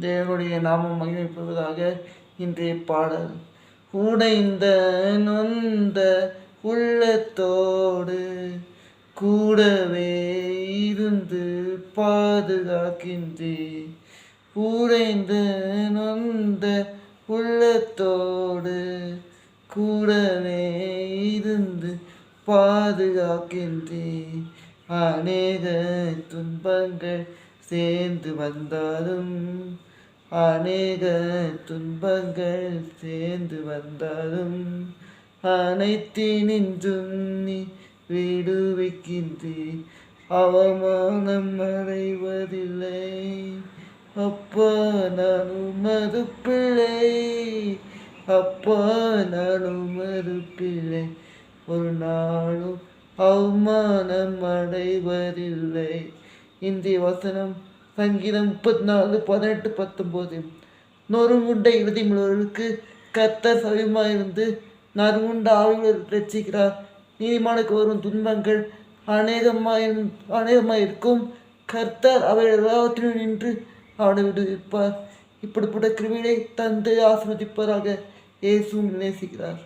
தேவனுடைய நாமம் மகிமைப்படுவதாக இன்றைய பாடல். உடைந்த நொந்த உள்ளத்தோடு கூடவே இருந்து பாதுகாக்கின்றே உடைந்த நொந்த உள்ளத்தோடு கூடவே இருந்து பாதுகாக்கின்றே அநேக துன்பங்கள் சேர்ந்து வந்தாலும் அநேக துன்பங்கள் சேர்ந்து வந்தாலும் அனைத்தினின்றும் நீ விடுவிக்கின்றே அவமானம் அடைவதில்லை. அப்பா நான் உமது பிள்ளை. அப்பா நான் உமது பிள்ளை. ஒரு நாளும் அவமானம் அடைவதில்லை. இந்திய வசனம் சங்கீதம் முப்பத்தி நாலு பதினெட்டு பத்தொம்போது. நொறுங்குண்ட இறுதிமுள்ளவர்களுக்கு கர்த்தர் இருந்து நறுங்குண்ட ஆவிகள் ரட்சிக்கிறார் நீதிமானுக்கு வரும் துன்பங்கள் அநேகமாய் அநேகமாக இருக்கும் கர்த்தர் அவர் எல்லாவற்றிலும் நின்று அவனை விடுவிப்பார். இப்படிப்பட்ட கிருவினை தந்து ஆசிர்வதிப்பதாக இயேசுவும் நேசிக்கிறார்.